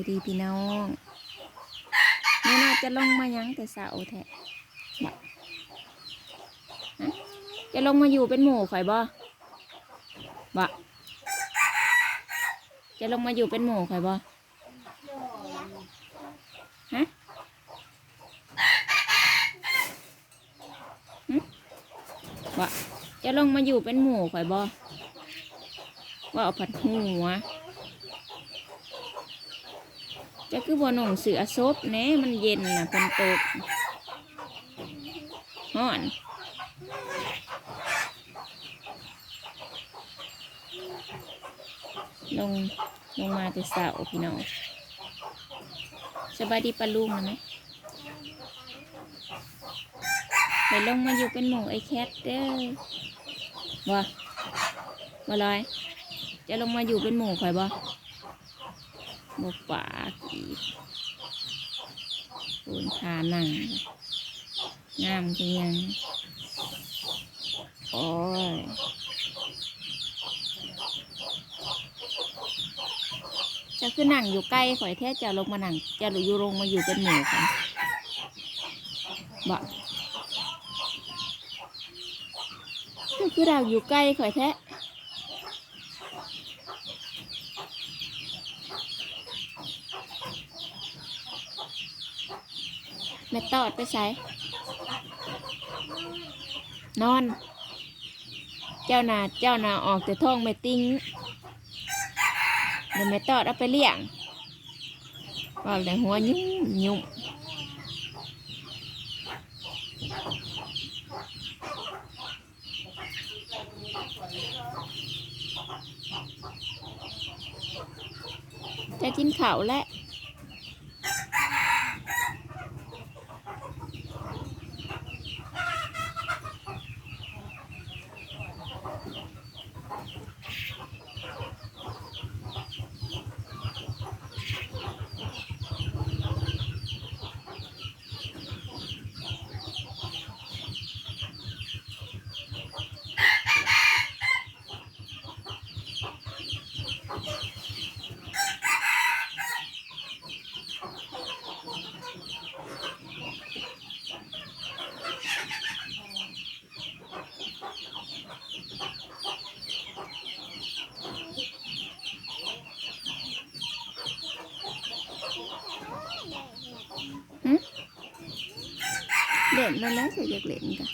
ายดีพี่น้องนี่น่าจะลงมายังแต่สาวแท้บ่ฮะจะลงมาอยู่เป็นหมู่ข่อยบ่บ่จะลงมาอยู่เป็นหมู่ข่อยบ่ฮะบ่จะลงมาอยู่เป็นหมู่ข่อยบ่ว่าเอาผัดหัว จะคือบ่หนงเสือซบแหน่มันเย็นน่ะเป็นตกฮ้อนลงลงมาแต่เสาพี่น้องสบายดีปะลุงนะไหมไปลงมาอยู่เป็นหมูไอแคทเด้อบ่บ่ลอย จะลงมาอยู่เป็นหมูข่อยบ่ บกปากอีกปูนขาหนังงามจังยังโอ้ยจะคือหนังอยู่ใกล้ข่อยแท้จะลงมาหนังจะหรืออยู่ลงมาอยู่เป็นหมู่กันบ่จะคือดาวอยู่ใกล้ข่อยแท้ แม่ตอดไปใส่นอน เจ้านาเจ้านาออกแต่ท้องแม่ติ้งเดี๋ยวแม่ตอดเอาไปเลี้ยงว่าแต่หัวยุ่มยุ่มจะกินข้าวแล้ว เล่นมาแล้วจะอยากเล่นกัน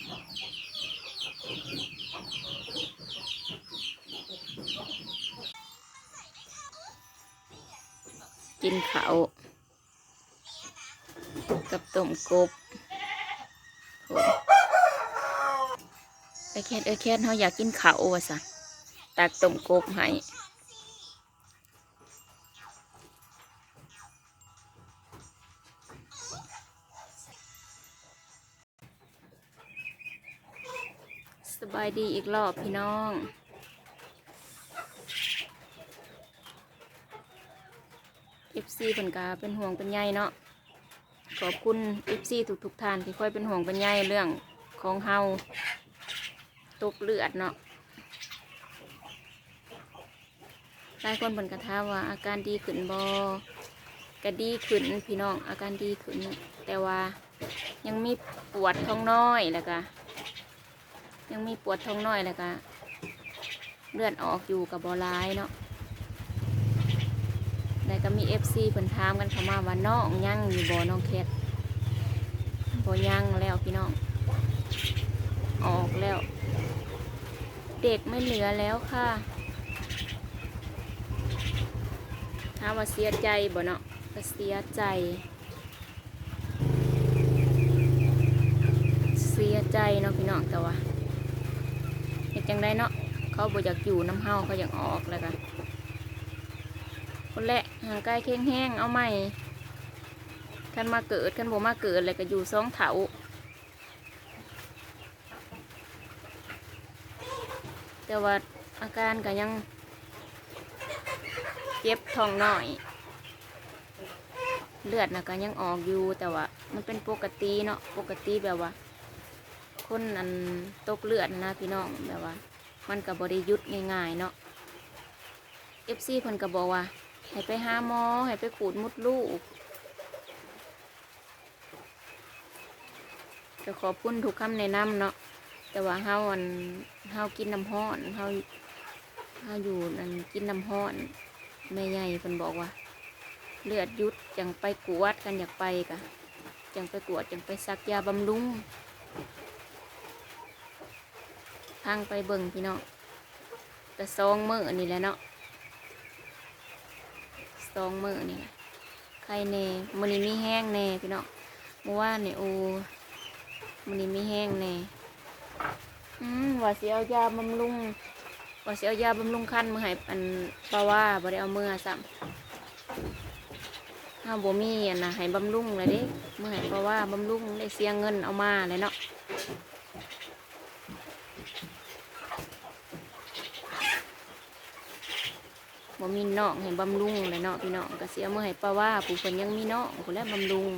กินข้าวกับต้มกบไอแคทไอแคทเขาอยากกินข้าวว่ะสะตักต้มกบให้ บายดีอีกรอบพี่น้องเอฟซีเพิ่นกาเป็นห่วงเป็นใยเนาะขอบคุณเอฟซีทุกทุกท่านที่คอยเป็นห่วงเป็นใยเรื่องของเฮาตกเลือดเนาะหลายคนเพิ่นกระทาว่าอาการดีขึ้นบ่ก็ดีขึ้นพี่น้องอาการดีขึ้น แต่ว่ายังมีปวดท้องน้อยแล้วก็ ยังมีปวดท้องน้อยแล้วก็เลือดออกอยู่กับบอลายเนาะแล้ก็มีเอฟซีเพิ่นถามกันเข้ามาว่าน้องยังอยู่บ่น้องแคทบ่ยังแล้วพี่น้อง ออกแล้ว เด็กไม่เหลือแล้วค่ะถามว่าเสียใจบ่เนาะก็เสียใจ เสียใจเนาะพี่น้องแต่ว่า จังได้เนาะเขาบ่อยากอยู่น้ำเฮาเขาอยากออกแล้วก็คนแหละห่างกายแข็งแห้งเอาใหม่คันมาเกิดคันบ่มาเกิดอะไรก็อยู่สองเถาแต่ว่าอาการก็ยังเจ็บท้องหน้อย เลือดนะก็ยังออกอยู่แต่ว่ามันเป็นปกติเนาะปกติแบบว่า คนอันตกเลือดนะพี่น้องแบบว่า มันกับบริยุทธ์ง่ายๆเนาะเอฟซีเพิ่นก็บอกว่าให้ไปหาหมอให้ไปขูดมุดลูกก็ขอบคุณทุกคำแนะนำเนาะแต่ว่าเฮาอันเฮากินน้ำห้อนเฮาเฮาอยู่นั่นกินน้ำห้อนแม่ใหญ่เพิ่นบอกว่า เลือดยุดจังไปกวดกันอยากไปกะจังไปกวดจังไปซักยาบำรุง ทางไปเบิ่งพี่น้องแต่ซองมือนี่แหละเนาะซองมือนี่แหละใครเน่มันนี้มีแห้งแน่พี่น้องเมื่อวานเนี่ยโอ้มันนี้มีแห้งแน่อืมว่าสิเอายาบำรุงว่าสิเอายาบำรุงคันมือให้อันปาว่าบ่ได้เอามือซ้ำถ้าบ่มีอันนะให้บำรุงเลยเด้เมื่อหร่เพราะว่าบำรุงได้เสียเงินเอามาเลยเนาะ บ่มีน้องให้บำรุงเลยเนาะพี่น้องก็เสียเมื่อไหร่เพราะว่าผู้คนยังมีน้องคนแรกบำรุง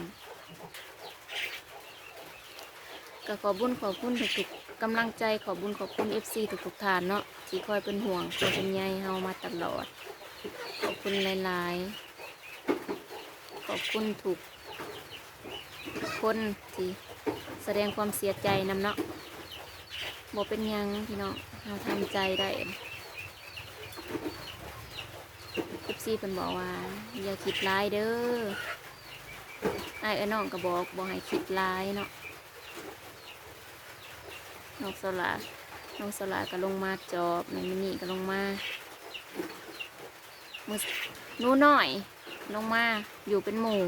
ก็ขอบุญขอบคุณทุกๆกำลังใจขอบุญขอบคุณ FC ทุกๆทานเนาะที่คอยเป็นห่วงคอยเป็นใยเฮามาตลอด ขอบคุณหลายๆ ขอบคุณถูกคนที่แสดงความเสียใจนำเนาะบ่เป็นยังพี่น้องเราทำใจได้เอ ฟซีเพิ่นบอกว่า อย่าคิดร้ายเด้อไอ้ายเอ้น้องก็บอกบอกให้คิดร้ายเนาะน้องสลาน้องสลาก็ลงมาจอบในมินิก็ลงมามือนูน้อย ลงมาอยู่เป็นหมู่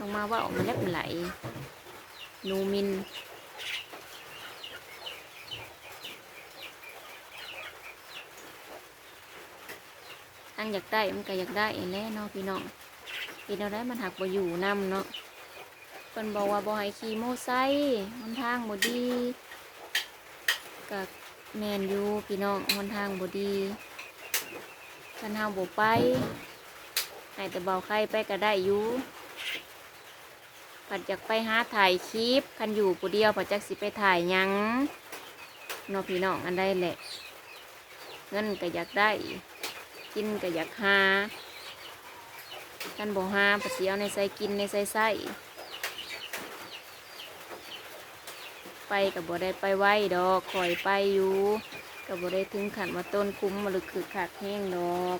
ลงมาว่าออกมาเล็บไหลนูมินังอยากได้มันก็อยากได้เองแหละเนาะพี่น้องพี่น้องได้มันหักบ่อยู่นำเนาะเพิ่นบอกว่าบ่ให้ขี่โมไซค์มันทางบ่ดีกับแมนอยู่พี่น้องมันทางบ่ดีคันเฮาบ่ไปให้แต่เบาไข่ไปก็ได้อยู่ผัดจากไปหาถ่ายคลิปคันอยู่ผู้เดียวผัดจากสิไปถ่ายยังเนอพี่น้องอันได้แหละเงินก็อยากได้ กินก็อยากหาคันบ่หาผัดเสียวในใส่กินในใส่ใส่ไปกับบ่ได้ไปไหวดอกคอยไปอยู่กับบ่ได้ถึงขันว่าต้นคุ้มมาหรือคือขาดแห้งดอก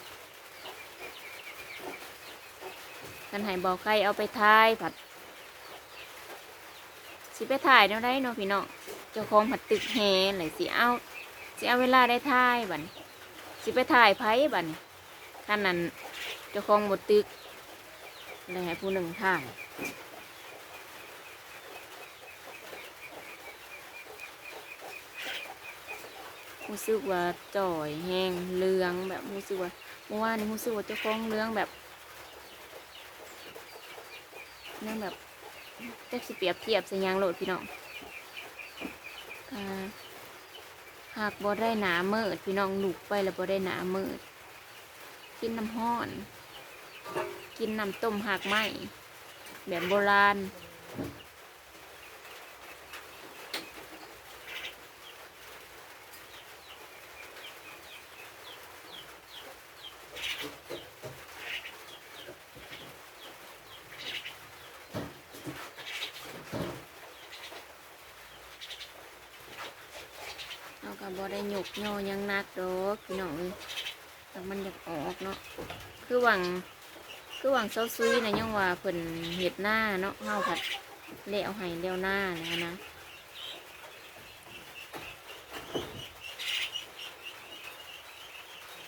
กันให้บอกใครเอาไปถ่ายผัดสิไปถ่ายแนวได้เนาะพี่น้องเจ้าของผัดตึกแห่ไหนสิเอาสิเอาเวลาได้ถ่ายบัดน สิไปถ่ายไพ่บัดนท่านนั้นเจ้าของหมดตึกเลยให้ผู้หนึ่งถ่ายรู้สึกว่าจ่อยแห้งเลืองแบบรู้สึกว่าเมื่อวานนี้รู้สึกว่าเจ้าของเลืองแบบเนื่องแบบจะสิเปรียบเทียบสัญญางโหลดพี่น้องอ่า หากบ่ได้หนาเมิดพี่น้องหลุกไปแล้วบ่ได้หนาเมิดกินน้ำห้อน กินน้ำต้มหากไม้แบบโบราณ บ่ได้หยกย่อยังนักดอกพี่น้องเอ้ยแต่มันอยากออกเนาะคือหวังคือหวังเซาซุยนะยังว่าเพิ่นเห็ดหน้าเนาะเฮาผัดเลี้ยวให้เลี้ยวหน้าแล้วนะ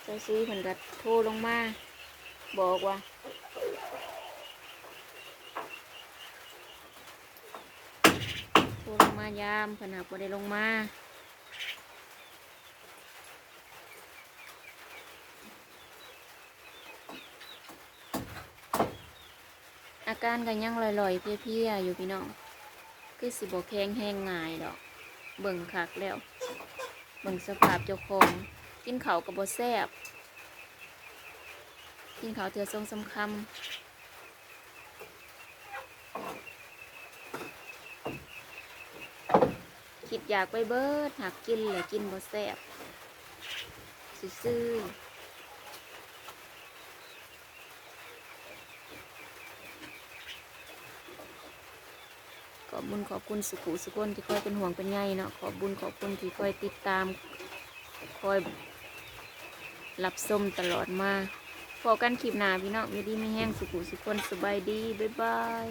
เซาซุยเพิ่นก็โทรลงมาบอกว่าโทรลงมายามเพิ่นหาบ่ได้ลงมา การก็ยังลอยๆ เพลียๆอยู่พี่น้อง คือสิบแข็งแห้งง่ายดอก เบิ่งคักแล้ว เบิ่งสภาพเจ้าของ กินเขากับบแซบกินเขาเถื่อทรงสำคำคิดอยากไปเบิด หากกินแหละกินบ่แซบซื่อๆ อบบุญขอบคุณสุขุสุขนที่คอยเป็นห่วงเป็นใยเนาะขอบบุญขอบคุณที่คอยติดตาม คอยรับชมตลอดมาพอกันคลิปหน้าพี่น้องอยู่ดีมีแห้งสุขุสุขนสบายดี บ๊ายบาย